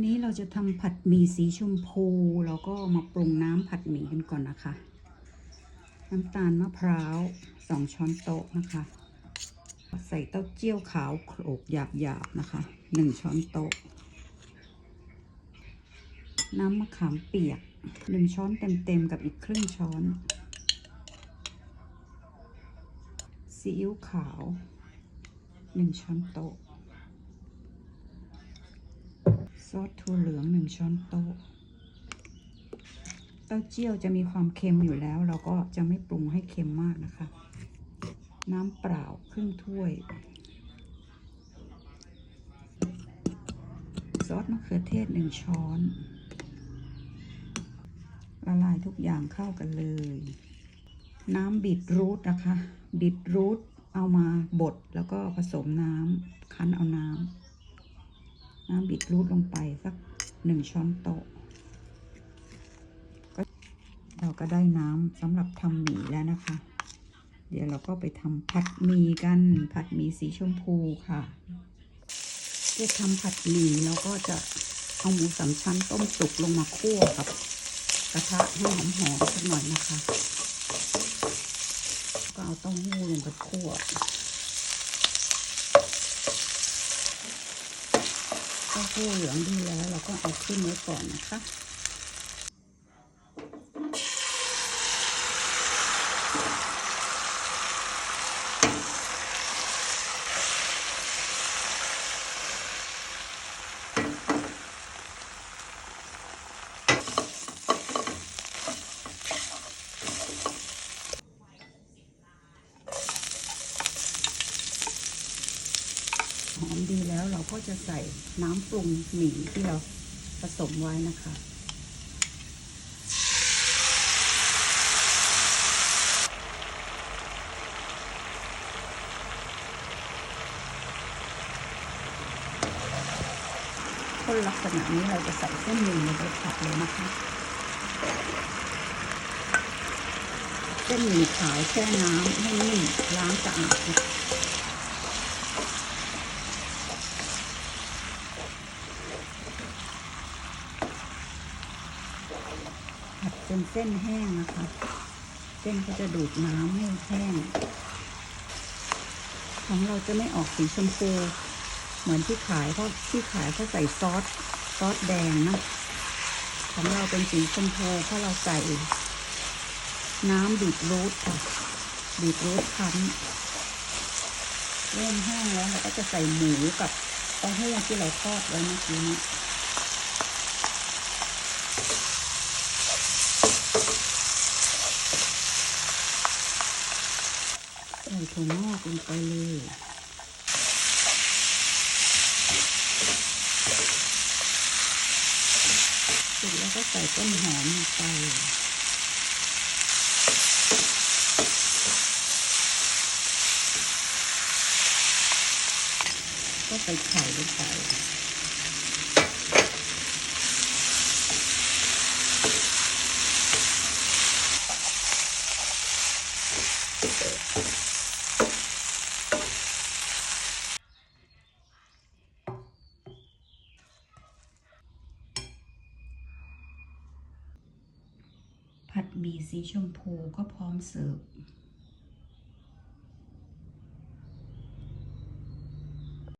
วันนี้เราจะทำผัดหมี่สีชมพูแล้วก็มาปรุงน้ำผัดหมี่กันก่อนนะคะ น้ำตาลมะพร้าวสองช้อนโต๊ะนะคะ ใส่เต้าเจี้ยวขาวโขลกหยาบๆนะคะหนึ่งช้อนโต๊ะ น้ำมะขามเปียกหนึ่งช้อนเต็มๆกับอีกครึ่งช้อนซีอิ๊วขาวหนึ่งช้อนโต๊ะ ซอสถั่วเหลืองหนึ่งช้อนโต๊ะ เต้าเจี้ยวจะมีความเค็มอยู่แล้ว เราก็จะไม่ปรุงให้เค็มมากนะคะ น้ำเปล่าครึ่งถ้วย ซอสมะเขือเทศหนึ่งช้อนละลายทุกอย่างเข้ากันเลย น้ำบีทรูทนะคะ บีทรูทเอามาบดแล้วก็ผสมน้ำคั้นเอาน้ำ น้ำบีทรูทลงไปสักหนึ่งช้อนโต๊ะก็เราก็ได้น้ำสำหรับทำหมี่แล้วนะคะ เดี๋ยวเราก็ไปทำผัดหมี่กัน ผัดหมี่สีชมพูค่ะจะทำผัดหมี่เราก็จะเอาหมูสามชั้นต้มสุกลงมาคั่วกับกระทะให้หอมหอมๆสักหน่อยนะคะ ก็เอาเต้าหู้ลงไปคั่ว เต้าหู้เหลืองดีแล้ว เราก็เอาขึ้นไว้ก่อนนะคะ หอมดีแล้วเรา ก็จะใส่น้ำปรุงหมี่ที่เราผสมไว้นะคะ คนลักษณะนี้เราจะใส่เส้นหมี่ลงไปผัดเลยนะคะเส้นหมี่ขาวแช่น้ำให้นิ่มล้างสะอาดนะคะ จนเส้นแห้งนะคะ เส้นก็จะดูดน้ำให้แห้ง ของเราจะไม่ออกสีชมพูเหมือนที่ขายเพราะที่ขายเขาใส่ซอสซอสแดงนะของเราเป็นสีชมพูเพราะเราใส่ น้ำบีทรูทค่ะบีทรูทคั้นเริ่มแห้งแล้วเราก็จะใส่หมูกับเต้าหู้ที่เราทอดไว้เมื่อกี้นี้ ถั่วงอกลงไปเลยเสร็จแล้วก็ใส่ต้นหอมลงไปก็ใส่ไข่ลงไป มีสีชมพูก็พร้อมเสิร์ฟ